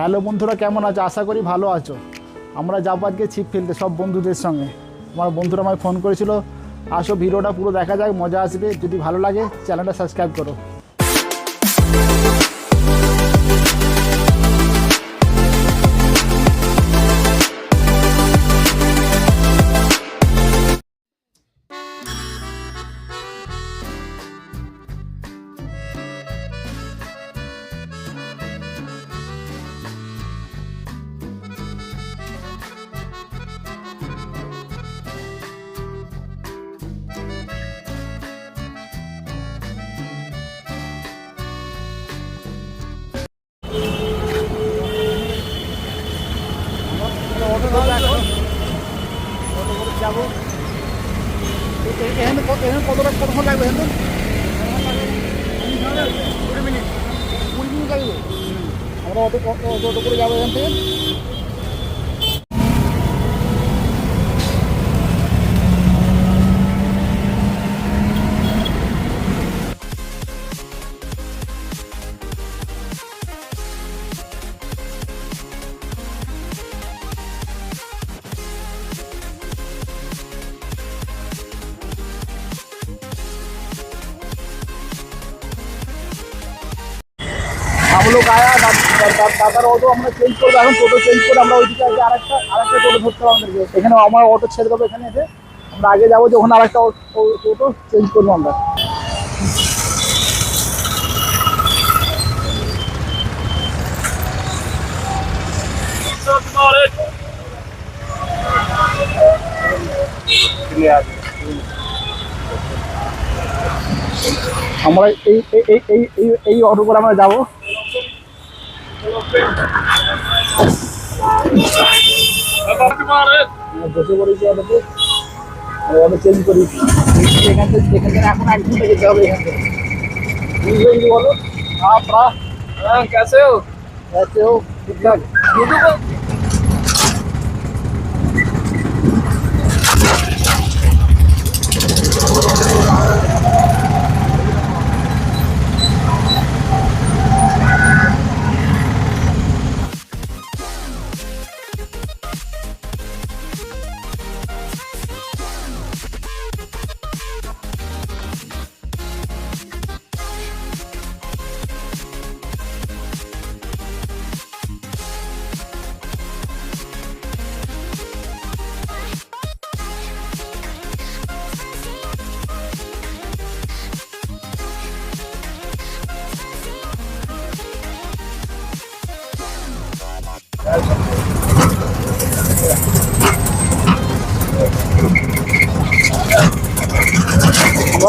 Hello বন্ধুরা, কেমন আছো? আশা করি ভালো আছো। আমরা যাব আজকে ছিপ ফেলতে সব বন্ধুদের সঙ্গে। আমার বন্ধুরা আমায় ফোন করেছিল, আসো ভিডিওটা পুরো দেখা যাক, মজা আসবে। যদি ভালো লাগে, চ্যানেলটা সাবস্ক্রাইব করো। এখানে কত এখানে কতটা কতক্ষণ লাগবে এখানে কুড়ি মিনিট কুড়ি মিনিট লাগবে আমরা অত অটো করে যাব এখান থেকে দাদার অটো আমরা চেঞ্জ করব, এখন টোটো চেঞ্জ করে আমরা ওইদিকে আগে আরেকটা আরেকটা টোটো ধরতে হবে আমাদেরকে এখানে আমার অটো ছেড়ে দেবো এখানে এসে। আমরা আগে যাব যে ওখানে আরেকটা টোটো চেঞ্জ করব আমরা। আমরা এই এই এই এই এই অটো করে আমরা যাব। বসে পড়েছি অটোতে চেঞ্জ করি। এখান থেকে এখান থেকে এখন এক ঘণ্টা যেতে হবে এখান থেকে তুমি বলো হ্যাঁ হ্যাঁ কেসে হো কেসে হো ঠিক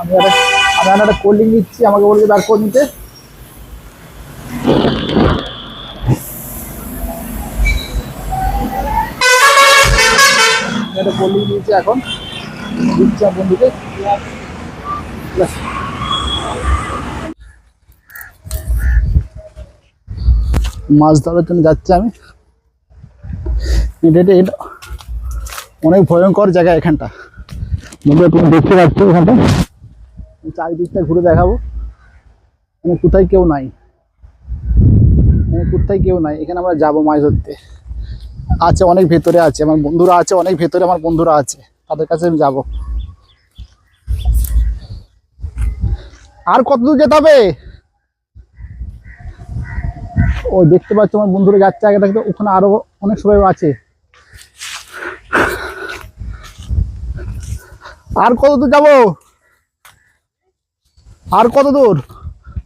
আমি একটা আমি একটা দিচ্ছি আমাকে বলবে বার করে নিতে। একটা এখন। দিচ্ছি আমার মাছ ধরার জন্য যাচ্ছি আমি। এটা এটা- অনেক ভয়ঙ্কর জায়গা এখানটা। বন্ধুরা তুমি দেখতে পাচ্ছ ওখানটা চারিদিকটা ঘুরে দেখাবো। মানে কোথায় কেউ নাই। কোথায় কেউ নাই। এখানে আমরা যাব মাছ ধরতে। আছে অনেক ভেতরে আছে। আমার বন্ধুরা আছে অনেক ভেতরে আমার বন্ধুরা আছে। তাদের কাছে আমি যাব। আর কত দূর যেতে হবে? ও দেখতে পাচ্ছ আমার বন্ধুরা যাচ্ছে আগে থাকতে ওখানে আরও অনেক সবাই আছে। আর কত দূর যাব? আর কত দূর?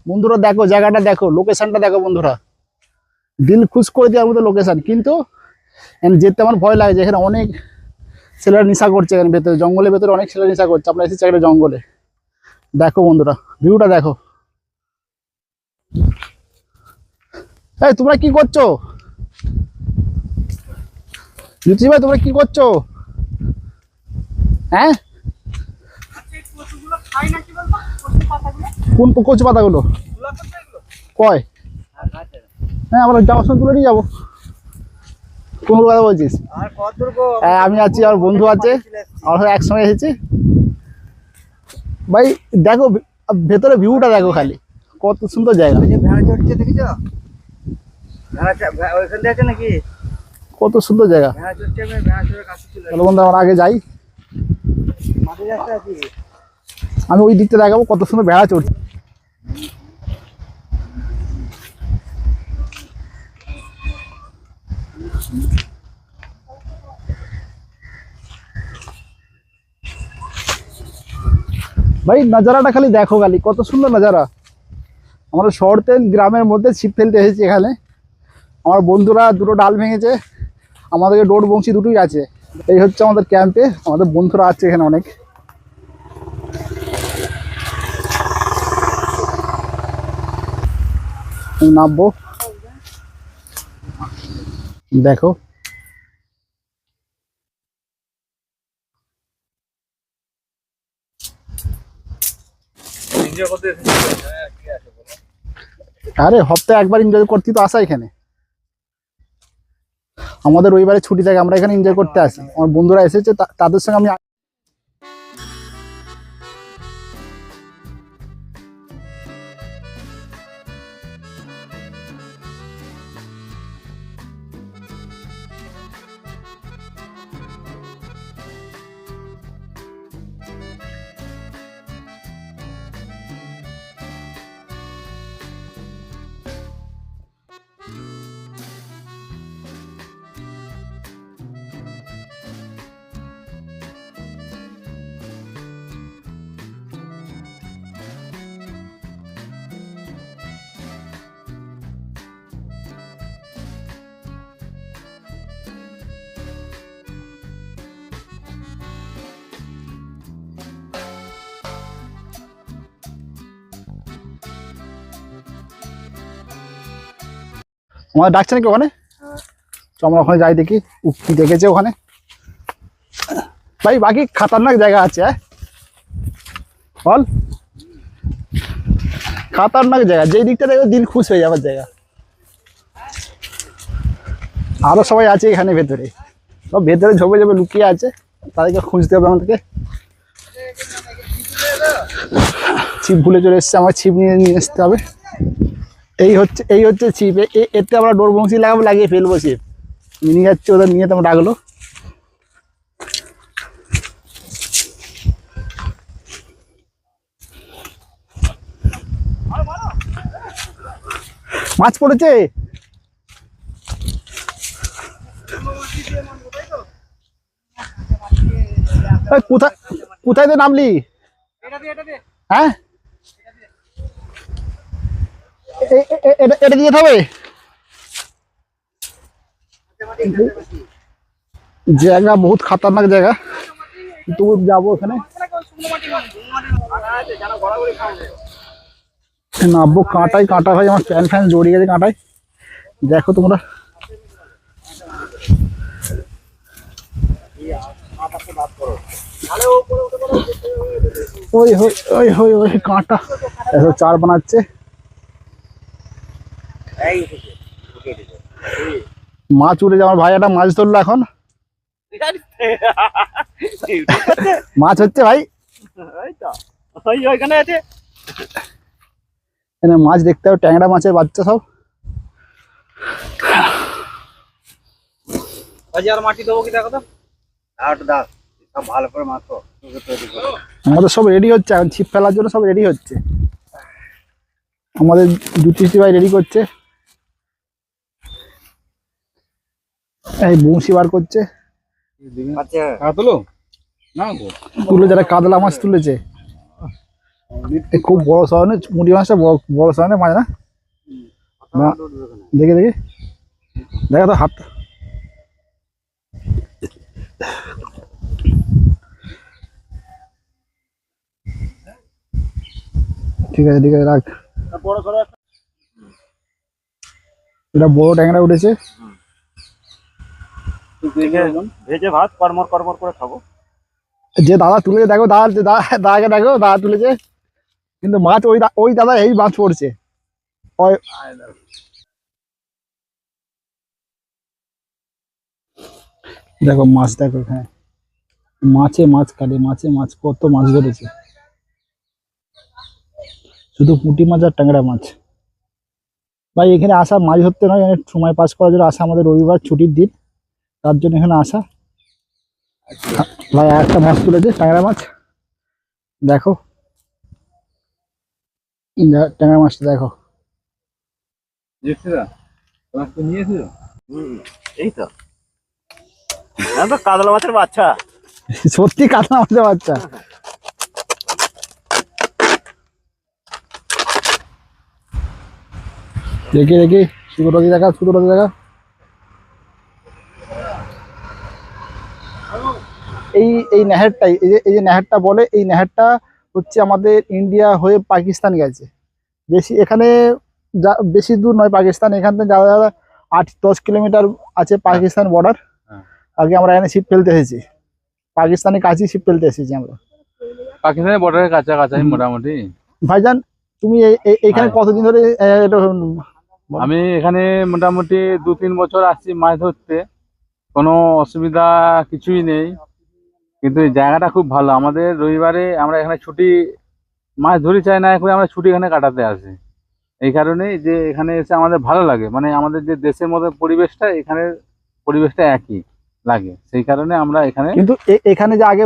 বন্ধুরা, দেখো, জায়গাটা দেখো লোকেশনটা দেখো বন্ধুরা। দিল খুশ করে দেওয়ার মতো লোকেশন কিন্তু যেতে আমার ভয় লাগে যে এখানে অনেক ছেলেরা নেশা করছে এখানে ভেতরে, জঙ্গলের ভেতরে অনেক ছেলেরা নেশা করছে। আমরা এসেছি একটা জঙ্গলে। দেখো বন্ধুরা ভিউটা দেখো। এই, তোমরা কি করছ? লুচি ভাই তোমরা কি করছ? হ্যাঁ? কোন কচু পাতাগুলো কয়? হ্যাঁ আমরা যাওয়ার সময় তুলে নিয়ে যাব। কোন কথা বলছিস? হ্যাঁ আমি আছি আমার বন্ধু আছে। আমার সাথে একসঙ্গে এসেছি। ভাই দেখো ভেতরে ভিউটা দেখো খালি। কত সুন্দর জায়গা। কত সুন্দর জায়গা। বন্ধু আমরা আগে যাই। মাঠে যাচ্ছে আমি ওই দিকটা দেখাবো কত সুন্দর বেড়া চড়ছে। ভাই, নজারাটা খালি দেখো খালি, কত সুন্দর নজারা। আমরা শহর থেকে গ্রামের মধ্যে ছিপ ফেলতে এসেছি এখানে। আমার বন্ধুরা দুটো ডাল ভেঙেছে, আমাদেরকে ডোর বংশী দুটোই আছে। এই হচ্ছে আমাদের ক্যাম্পে আমাদের বন্ধুরা আছে এখানে অনেক। নামবো। দেখো। আরে হপ্তাহে একবার এনজয় করতে তো আসা এখানে। আমাদের রবিবারে ছুটি থাকে, আমরা এখানে এনজয় করতে আসি। আমার বন্ধুরা এসেছে তাদের সঙ্গে আমি আমাদের ডাকছে নাকি ওখানে? আমরা ওখানে যাই দেখি কি দেখেছে ওখানে। ভাই, বাকি খাতারনাক জায়গা আছে হ্যাঁ? বল। খাতারনাক জায়গা, যেই দিকটা দেখবে দিল খুশ হয়ে যাবার জায়গা। আরও সবাই আছে এখানে ভেতরে। সব ভেতরে ঝোপে ঝোপে লুকিয়ে আছে। তাদেরকে খুঁজতে হবে আমাদেরকে। ছিপ ভুলে চলে এসছে, আমার ছিপ নিয়ে নিয়ে আসতে হবে। এই হচ্ছে এই হচ্ছে ছিপ। এতে আমরা ডোর বংশী লাগাবো লাগিয়ে ফেলব ছিপ। নিয়ে যাচ্ছে ওদের নিয়ে তোমার ডাকলো। মাছ পড়েছে? কোথায় কোথায় দিয়ে নামলি? হ্যাঁ? এটা দিয়ে হবে জায়গা বহুত খাতারনাক জায়গা। তবু যাব ওখানে নামবো কাঁটাই কাঁটা ভাই, আমার প্যান ফ্যান জড়িয়ে গেছে কাঁটায়। দেখো তোমরা। ওই ওই হই ওই কাঁটা। চার বানাচ্ছে। উঠেছে উঠেছে মাছ উঠে আমার ভাই একটা মাছ ধরলো এখন। মাছ হচ্ছে ভাই। এখানে মাছ দেখতে হবে ট্যাংরা মাছের বাচ্চা সব। মাটি দেবো কি দেখো তো? দাও ভালো করে মাখো। আমাদের সব রেডি হচ্ছে এখন ছিপ ফেলার জন্য সব রেডি হচ্ছে। আমাদের ভাই রেডি করছে। এই বংশী বার করছে। আচ্ছা। না তুলে যারা কাতলা মাছ তুলেছে। খুব বড় সরনের মুড়ি মাছটা বড় বড় সরনের মাছ না? না দেখে দেখি। দেখা তো হাত। ঠিক আছে ঠিক আছে রাখ। এটা বড় ট্যাংরা উঠেছে। ভেজে ভাত কর্মর কর্মর করে খাব। যে দাদা তুলেছে দেখো দাদা দাদা- দাদাকে দেখো দাদা তুলেছে কিন্তু মাছ ওই ওই দাদা এই মাছ পড়ছে। ওই দেখো মাছ দেখো এখানে। মাছে মাছ কাটে মাছে মাছ কত মাছ ধরেছে। শুধু পুঁটি মাছ আর ট্যাংরা মাছ। ভাই এখানে আসা মাছ ধরতে নয় সময় পাস করার জন্য আসা আমাদের রবিবার ছুটির দিন। তার জন্য এখানে আসা। ভাই একটা মাছ তুলেছে ট্যাংরা মাছ। দেখো। ট্যাংরা মাছটা দেখো। এই তো। কাতলা মাছের বাচ্চা। সত্যি কাতলা মাছের বাচ্চা। দেখি দেখি। সুতোটি দেখা সুতোটি দেখা। এই এই নেহেরটাই এই যে এই যে নেহেরটা বলে এই নেহেরটা হচ্ছে আমাদের ইন্ডিয়া হয়ে পাকিস্তান গেছে বেশি এখানে যা বেশি দূর নয় পাকিস্তান এখান থেকে যারা যারা আট দশ কিলোমিটার আছে পাকিস্তান বর্ডার হ্যাঁ। আগে আমরা এখানে শিপ ফেলতে এসেছি পাকিস্তানের কাছেই শিপ ফেলতে এসেছি আমরা পাকিস্তানের বর্ডারের কাছাকাছি। মোটামুটি ভাইজান তুমি এই- এই- হ্যাঁ। কতদিন ধরে। আমি এখানে মোটামুটি দু তিন বছর আসছি মাছ ধরতে কোনো অসুবিধা কিছুই নেই কিন্তু এই জায়গাটা খুব ভালো। আমাদের রবিবারে আমরা এখানে ছুটি মাছ ধরি চাই না এখন আমরা ছুটি এখানে কাটাতে আসি। এই কারণেই যে এখানে এসে আমাদের ভালো লাগে। মানে আমাদের যে দেশের মধ্যে পরিবেশটা এখানে পরিবেশটা একই লাগে। সেই কারণে আমরা এখানে কিন্তু এখানে যে আগে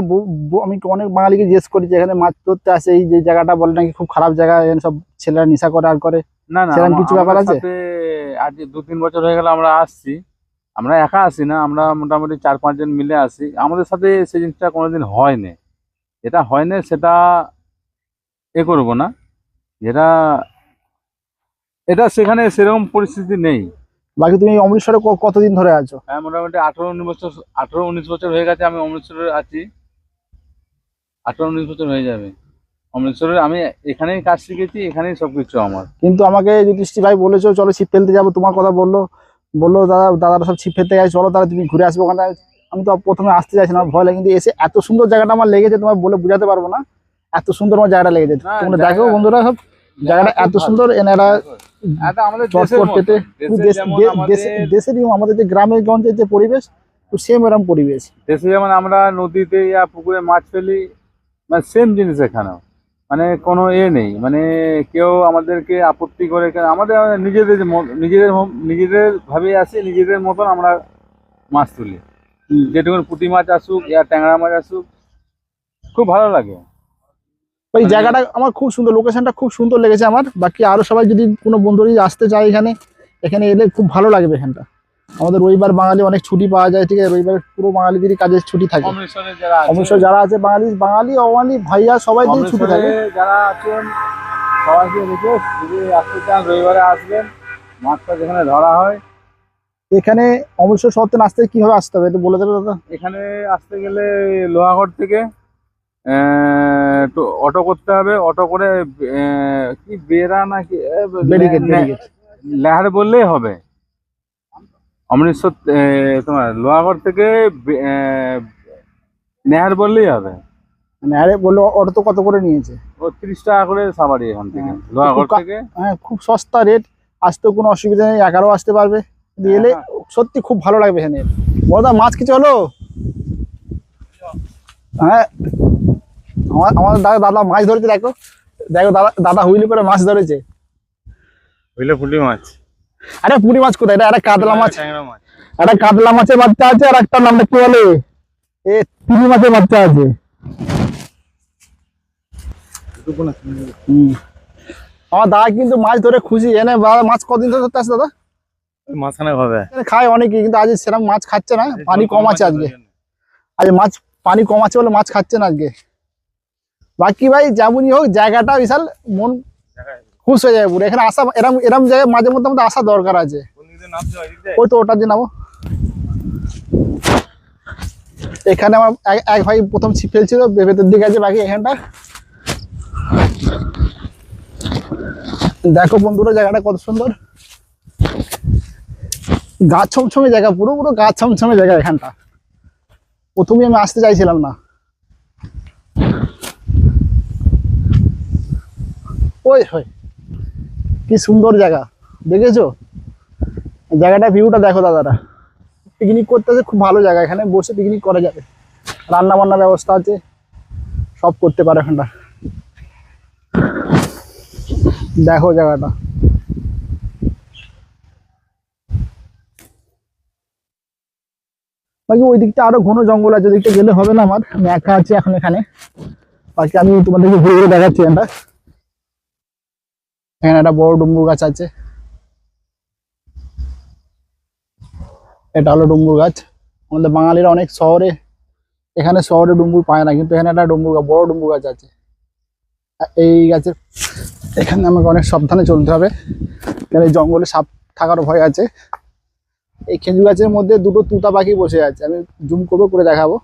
আমি অনেক বাঙালিকে জিজ্ঞেস করি যে এখানে মাছ ধরতে আসে এই যে জায়গাটা বলে নাকি খুব খারাপ জায়গা এখানে সব ছেলেরা নেশা করে আর করে। না না সেরকম কিছু ব্যাপার আছে? আজ দু তিন বছর হয়ে গেল আমরা আসছি। আমরা একা আসি না আমরা মোটামুটি চার পাঁচজন মিলে আসি আমাদের সাথে সেই জিনিসটা কোনোদিন হয়নি। যেটা হয়নি সেটা এ করব না। যেটা এটা সেখানে সেরকম পরিস্থিতি নেই। বাকি তুমি অমৃতসরে কতদিন ধরে আছো? হ্যাঁ মোটামুটি আঠারো উনিশ বছর আঠারো উনিশ বছর হয়ে গেছে আমি অমৃতসরে আছি। আঠারো উনিশ বছর হয়ে যাবে। অমৃতসরে আমি এখানেই কাজ শিখেছি এখানেই সবকিছু আমার। কিন্তু আমাকে যুধিষ্ঠি ভাই বলেছ চলো ছিপ ফেলতে যাব। তোমার কথা বলল। বলল দাদা দাদারা সব ছিপ ফেলতে গেছে চলো তাহলে তুমি ঘুরে আসবে ওখানে আমি তো প্রথমে আসতে চাইছি না ভয় লাগে কিন্তু এসে এত সুন্দর জায়গাটা আমার লেগেছে তোমার বলে বোঝাতে পারব না। এত সুন্দর আমার জায়গাটা লেগেছে। তোমরা দেখো বন্ধুরা সব জায়গাটা এত সুন্দর এনারা আমাদের চটপট পেতে দেশেরই যে গ্রামের গঞ্জের যে পরিবেশ তো সেম এরকম পরিবেশ। দেশে যেমন আমরা নদীতে ইয়া পুকুরে মাছ ফেলি মানে সেম জিনিস এখানেও। মানে কোনো এ নেই। মানে কেউ আমাদেরকে আপত্তি করে আমাদের নিজেদের ম- নিজেদের নিজেদের ভাবে আসি নিজেদের মতন আমরা মাছ তুলি। যেটুকু পুঁটি মাছ আসুক ইয়া ট্যাংরা মাছ আসুক খুব ভালো লাগে। ওই মানে- জায়গাটা আমার খুব সুন্দর লোকেশনটা খুব সুন্দর লেগেছে আমার। বাকি আরও সবাই যদি কোনো বন্ধু যদি আসতে চায় এখানে এখানে এলে খুব ভালো লাগবে এখানটা। আমাদের রবিবার বাঙালি অনেক ছুটি পাওয়া যায় ঠিক আছে? রবিবার পুরো বাঙালিদেরই কাজের ছুটি থাকে। অমৃতসরে যারা আছে। অবশ্যই যারা আছে বাঙালি বাঙালি অবাঙালি ভাইয়া সবাই দিয়ে ছুটি থাকে। যারা আছেন সবাইকে রিকোয়েস্ট যদি আসতে চান রবিবারে আসবেন। মাছটা যেখানে ধরা হয়। এখানে অমৃতসর শহর থেকে আসতে কীভাবে আসতে হবে একটু বলে দেবে দাদা? এখানে আসতে গেলে লোহাগড় থেকে অটো করতে হবে। অটো করে কি বেরা নাকি লেহার বললেই হবে। অমৃতসর তোমার লোহাগড় থেকে নেহার বললেই হবে। আরে বলল অটো তো কত করে নিয়েছে? ও তিরিশ টাকা করে সাবারি এখান থেকে হ্যাঁ। লোহাগড় থেকে। হ্যাঁ খুব সস্তা রেট আসতেও কোনো অসুবিধা নেই এগারো আসতে পারবে। এলে হ্যাঁ, সত্যি খুব ভালো লাগবে এখানে। বড়দা মাছ কিছু হলো? হ্যাঁ আমার আমার দাদা দাদা মাছ ধরেছে দেখো। দেখো দাদা দাদা হুইলি করে মাছ ধরেছে। বুঝলে পুঁটি মাছ। আরে পুরি মাছ কোথায়? এটা একটা কাতলা মাছ একটা কাতলা মাছের বাচ্চা আছে আর একটা নামটা কি বলে? এ তিমি মাছের বাচ্চা আছে। আমার দাদা কিন্তু মাছ ধরে খুশি। এনে মাছ কদিন ধরে ধরতে আসে দাদা? মাঝখানে হবে। খায় কিন্তু আজ সেরকম মাছ খাচ্ছে না। পানি কম আছে আজকে। আজ মাছ পানি কম আছে বলে মাছ খাচ্ছে না আজকে। বাকি ভাই যেমনই হোক জায়গাটা বিশাল মন খুশ হয়ে যাবে পুরো। এখানে আসা এরম এরম জায়গায় মাঝে মধ্যে আমাদের আসা দরকার আছে। ওই তো ওটা দিয়ে নামো। এখানে আমার এক- এক ভাই প্রথম ছিপ ফেলছিল ভেতর দিকে আছে বাকি এখানটা। দেখো বন্ধুরা জায়গাটা কত সুন্দর। গাছ ছমছমে জায়গা পুরো পুরো গাছ ছমছমে জায়গা এখানটা। প্রথমে আমি আসতে চাইছিলাম না। ওই হয় কি সুন্দর জায়গা, দেখেছ? জায়গাটা ভিউটা দেখো দাদারা। পিকনিক করতে আছে খুব ভালো জায়গা, এখানে বসে পিকনিক করা যাবে। রান্না বান্নার ব্যবস্থা আছে, সব করতে পারে এখানটা। দেখো জায়গাটা। বাকি ওই দিকটা আরও ঘন জঙ্গল আছে, ওদিকটা গেলে হবে না আমার, আমি একা আছি এখন এখানে। বাকি আমি তোমাদেরকে ঘুরে ঘুরে দেখাচ্ছি এটা এখানে একটা বড় ডুম্বুর গাছ আছে। এটা হলো ডুম্বুর গাছ। আমাদের বাঙালিরা অনেক শহরে, এখানে শহরে ডুম্বুর পায় না, কিন্তু এখানে একটা ডুম্বুর গাছ বড় ডুম্বুর গাছ আছে। এই গাছের এখানে আমাকে অনেক সাবধানে চলতে হবে কারণ এই জঙ্গলে সাপ থাকার ভয় আছে। এই খেজুর গাছের মধ্যে দুটো তুতা পাখি বসে আছে, আমি জুম করব, করে দেখাবো।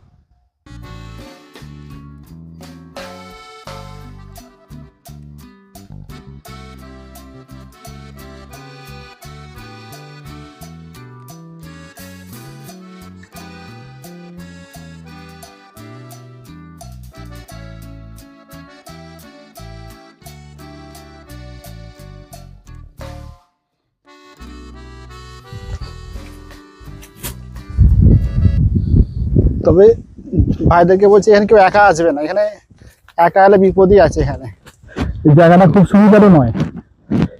ভাইদেরকে বলছি এখানে কেউ একা আসবে না এখানে একা এলে বিপদই আছে এখানে। জায়গাটা খুব সুন্দরও নয়।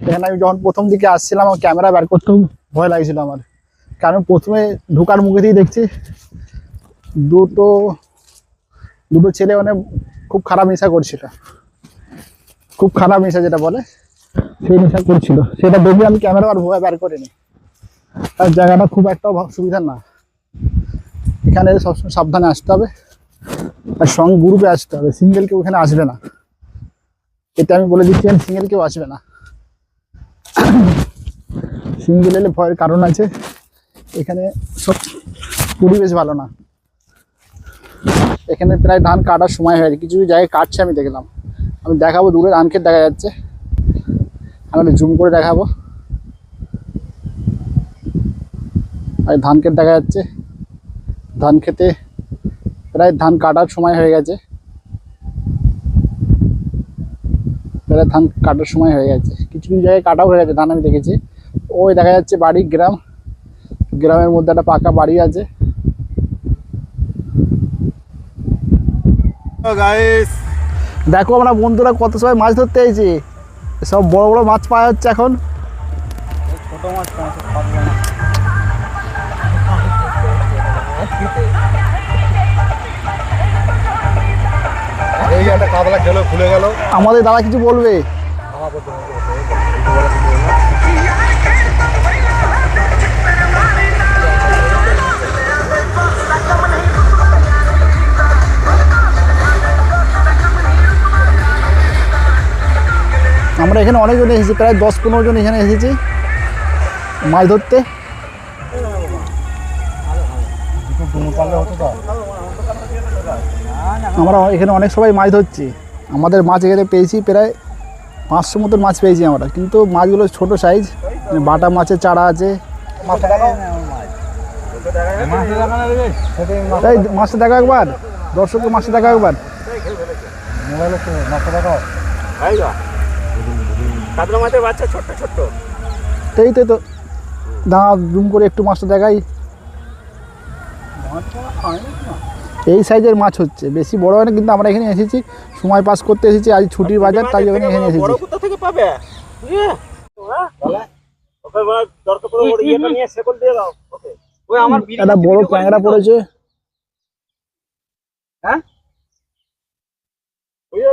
এখানে আমি যখন প্রথম দিকে আসছিলাম আমার ক্যামেরা বের করতেও ভয় লাগছিল আমার। কারণ প্রথমে ঢোকার মুখেতেই দেখছি দুটো দুটো ছেলে মানে খুব খারাপ নেশা করছিল। খুব খারাপ নেশা যেটা বলে সেই নেশা করছিল। সেটা দেখে আমি ক্যামেরা আর ভয় বের করিনি। আর জায়গাটা খুব একটা সুবিধার না। এখানে সবসময় সাবধানে আসতে হবে। আর সঙ্গে গ্রুপে আসতে হবে। সিঙ্গেল কেউ এখানে আসবে না। এটা আমি বলে দিচ্ছি সিঙ্গেল কেউ আসবে না। সিঙ্গেল এলে ভয়ের কারণ আছে। এখানে সব পরিবেশ ভালো না। এখানে প্রায় ধান কাটার সময় হয়ে গেছে। কিছু কিছু জায়গায় কাটছে, আমি দেখলাম। আমি দেখাবো, দূরে ধান ক্ষেত দেখা যাচ্ছে। আমি জুম করে দেখাবো। আর ধান ক্ষেত দেখা যাচ্ছে। ধান খেতে প্রায় ধান কাটার সময় হয়ে গেছে। প্রায় ধান কাটার সময় হয়ে গেছে। কিছু কিছু জায়গায় কাটাও হয়ে গেছে ধান আমি দেখেছি। ওই দেখা যাচ্ছে বাড়ি গ্রাম। গ্রামের মধ্যে একটা পাকা বাড়ি আছে। দেখো আমরা বন্ধুরা কত সময় মাছ ধরতে এসেছি। সব বড় বড় মাছ পাওয়া যাচ্ছে এখন। ছোট মাছ একটা কাতলা খেলো খুলে গেল। আমাদের দাদা কিছু বলবে? আমরা এখানে অনেকজন এসেছি প্রায় দশ পনেরো জন এখানে এসেছি। মাছ ধরতে। আমরা এখানে অনেক সবাই মাছ ধরছি। আমাদের মাছ এখানে পেয়েছি প্রায় পাঁচশো মতন মাছ পেয়েছি আমরা। কিন্তু মাছগুলো ছোট সাইজ বাটা মাছের চারা আছে। মাছটা দেখা একবার। দর্শককে মাছটা দেখা একবার। তাই তো কাতলা মাছের বাচ্চা ছোট্ট ছোট্ট। তো তো। দাঁড়া জুম করে একটু মাছটা দেখাই। এই সাইজের মাছ হচ্ছে। বেশি বড় হয় না কিন্তু আমরা এখানে এসেছি সময় পাস করতে এসেছি আজ ছুটির বাজার তাই জন্য এখানে এসেছি। বড় কোথা থেকে পাবে? ইয়ে, হ্যাঁ? ওকে বল, দরকার পড়লে ওর ইয়েটা নিয়ে শেকল দিয়ে দাও। ওকে। ওই আমার একটা বড় ক্যাংরা পড়েছে।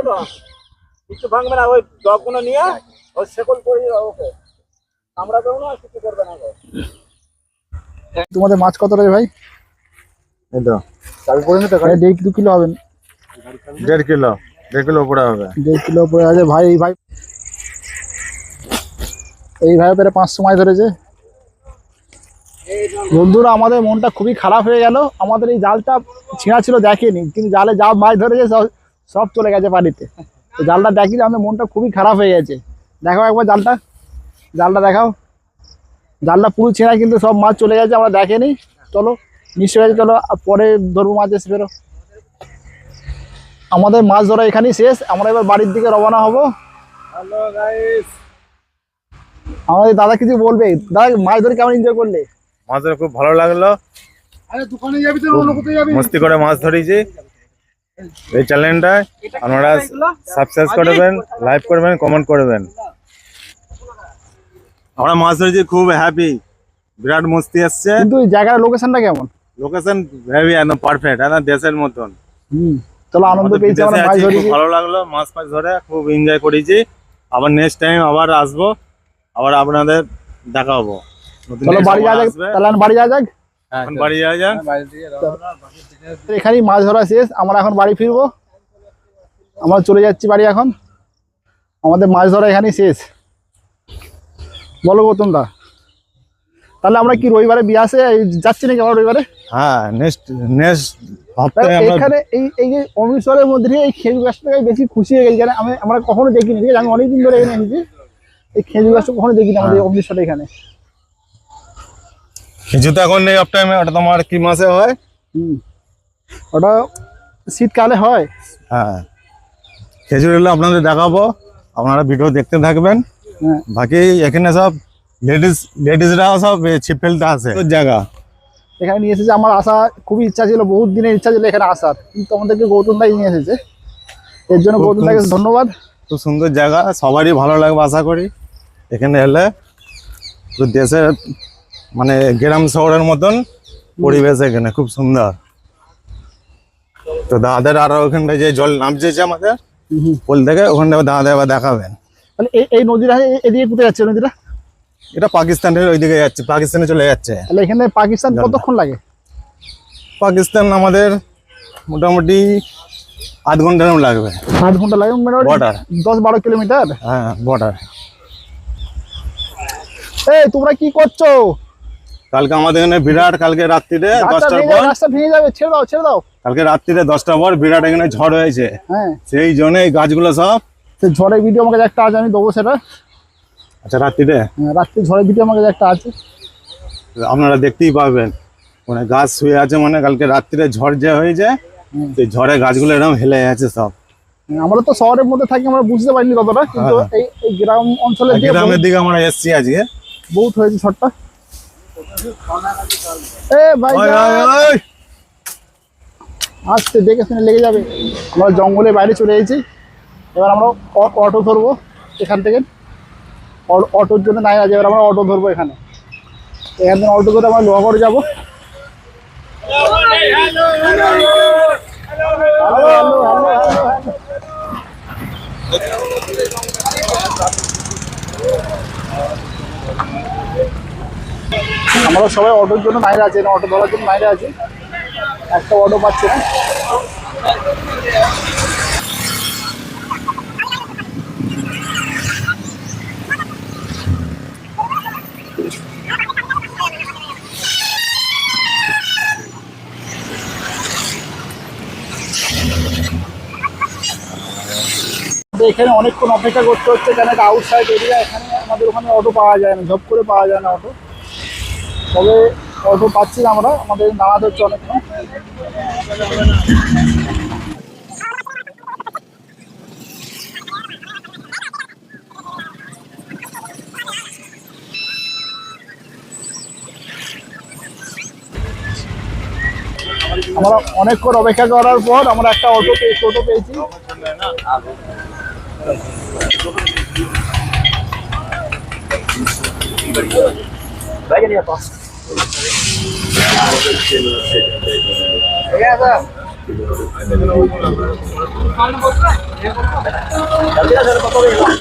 তো? কিছু ভাঙবে না ওই নিয়ে ওই শেকল ওকে। আমরা দেবো না কিছু করবে না তোমাদের মাছ কত রয়েছে ভাই? চাবি নিতে দেড় দু কিলো হবেন দেড় কিলো দেড় কিলো উপরে হবে। দেড় কিলো পরে আছে। ভাই এই ভাই এই ভাই পাঁচশো মাছ ধরেছে। বন্ধুরা আমাদের মনটা খুবই খারাপ হয়ে গেল। আমাদের এই জালটা ছিঁড়া ছিল দেখেনি। কিন্তু জালে যা মাছ ধরেছে সব সব চলে গেছে বাড়িতে। তো জালটা দেখিনি আমাদের মনটা খুবই খারাপ হয়ে গেছে। দেখাও একবার জালটা। জালটা দেখাও। জালটা পুরো ছেঁড়া কিন্তু সব মাছ চলে গেছে আমরা দেখেনি। চলো। নিশ্চয় আর পরে ধরবো মাছ এসে ফেরো আমাদের মাছ ধরা এখানেই শেষ আমরা এবার বাড়ির দিকে রওনা হব। হ্যালো গাইস আমাদের দাদা কিছু বলবে? দাদা মাছ ধরে কেমন এনজয় করলে? মাছ ধরে খুব ভালো লাগল। মস্তি করে মাছ ধরেছি। এই চ্যানেলটা আপনারা সাবস্ক্রাইব করবেন লাইক করবেন কমেন্ট করবেন। আমরা মাছ ধরেছি খুব হ্যাপি বিরাট মস্তি আসছে। কিন্তু জায়গার লোকেশনটা কেমন? লোকেশন ভেরি একদম পারফেক্ট একদম দেশের মতন। হুম চলো আনন্দ পেয়েছি আমরা মাছ ভালো লাগল মাছ ফাছ ধরে খুব এনজয় করেছি। আবার নেক্সট টাইম আবার আসব আবার আপনাদের দেখা হব চলো বাড়ি যাওয়া যাক তাহলে বাড়ি যাওয়া যাক? এখন বাড়ি যাওয়া যাক। এখানেই মাছ ধরা শেষ আমরা এখন বাড়ি ফিরবো। আমরা চলে যাচ্ছি বাড়ি এখন। আমাদের মাছ ধরা এখানেই শেষ। বলো গৌতম দা। তাহলে আমরা কি রবিবারে বিয়ে আসে যাচ্ছি নাকি আমরা রবিবারে? হ্যাঁ নেক্সট নেক্সট এখানে এই এই যে অমৃতসরের মধ্যে এই খেজুর গাছটাকে বেশি খুশি হয়ে গেছি। আমি আমরা কখনো দেখিনি ঠিক আছে? আমি অনেকদিন ধরে এখানে এসেছি। এই খেজুর গাছটা কখনো দেখিনি আমাদের এই অমৃতসরে এখানে। কিছু তো এখন নেই অফ টাইমে ওটা তোমার কি মাসে হয়? হুম। ওটা শীতকালে হয়। হ্যাঁ। খেজুর এগুলো আপনাদের দেখাবো আপনারা ভিডিও দেখতে থাকবেন। হ্যাঁ। বাকি এখানে সব লেডিস লেডিসরাও সব ছিপ ফেলতে আসে। জায়গা। এখানে নিয়ে এসেছে আমার আসা খুবই ইচ্ছা ছিল বহুত দিনের ইচ্ছা ছিল এখানে আসার। কিন্তু আমাদেরকে গৌতম দাই নিয়ে এসেছে। এর জন্য গৌতম দাকে ধন্যবাদ। খুব সুন্দর জায়গা সবারই ভালো লাগবে আশা করি। এখানে এলে পুরো দেশের মানে গ্রাম শহরের মতন পরিবেশ এখানে খুব সুন্দর। তো দাদাদের আরও ওখানটায় যে জল নামছে যে আমাদের। পোল থেকে ওখানটা দাদা এবার দেখাবেন। তাহলে এই এই নদীটা এদিকে কোথায় যাচ্ছে নদীটা? এটা পাকিস্তানের ওইদিকে যাচ্ছে পাকিস্তানে চলে যাচ্ছে। তাহলে এখানে পাকিস্তান কতক্ষণ লাগে? পাকিস্তান আমাদের মোটামুটি আধ ঘণ্টার লাগবে। আধ ঘণ্টা লাগে মোটামুটি Border. দশ বারো কিলোমিটার? হ্যাঁ বর্ডার এই তোমরা কি করছ? কালকে আমাদের এখানে বিরাট কালকে রাত্রিরে দশটার পর রাস্তা ভেঙে যাবে ছেড়ে দাও ছেড়ে দাও। কালকে রাত্রিরে দশটার পর বিরাট এখানে ঝড় হয়েছে। হ্যাঁ। সেই জন্য এই গাছগুলো সব ঝড়ের ভিডিও আমাকে একটা আছে আমি দেবো সেটা। আচ্ছা রাত্রিরে হ্যাঁ, রাত্রি ঝড়ের ভিডিও আমাকে একটা আছে। আপনারা দেখতেই পাবেন মানে গাছ শুয়ে আছে মানে কালকে রাত্রিরে ঝড় যে হয়ে যায় সেই ঝড়ে গাছগুলো এরকম হেলে আছে সব। হ্যাঁ, আমরা তো শহরের মধ্যে থাকি আমরা বুঝতে পারিনি কতটা কিন্তু হ্যাঁ। এই এই গ্রাম অঞ্চলের দিকে গ্রামের দিকে আমরা এসছি আজকে। বহুত হয়েছে ঝড়টা। এ ভাই। আসতে দেখে শুনে লেগে যাবে। আমরা জঙ্গলের বাইরে চলে এসেছি। এবার আমরা অটো ধরবো এখান থেকে। অটোর জন্য নাই আছে এবার আমরা অটো ধরবো এখানে। এখান থেকে অটো ধরে আমরা লোহাগড় যাব। আমরা সবাই অটোর জন্য বাইরে আছি অটো ধরার জন্য বাইরে আছে একটা অটো পাচ্ছে না। তো এখানে অনেকক্ষণ অপেক্ষা করতে হচ্ছে, কেন এটা আউটসাইড এরিয়া এখানে আমাদের ওখানে অটো পাওয়া যায় না, ঝপ করে পাওয়া যায় না অটো তবে অটো পাচ্ছি না আমরা, আমাদের দাঁড়াতে হচ্ছে অনেকক্ষণ। আমরা অনেকক্ষণ অপেক্ষা করার পর আমরা একটা অটো টোটো পেয়েছি Pega ali a porta. Obrigado. Apa? Kalau tidak,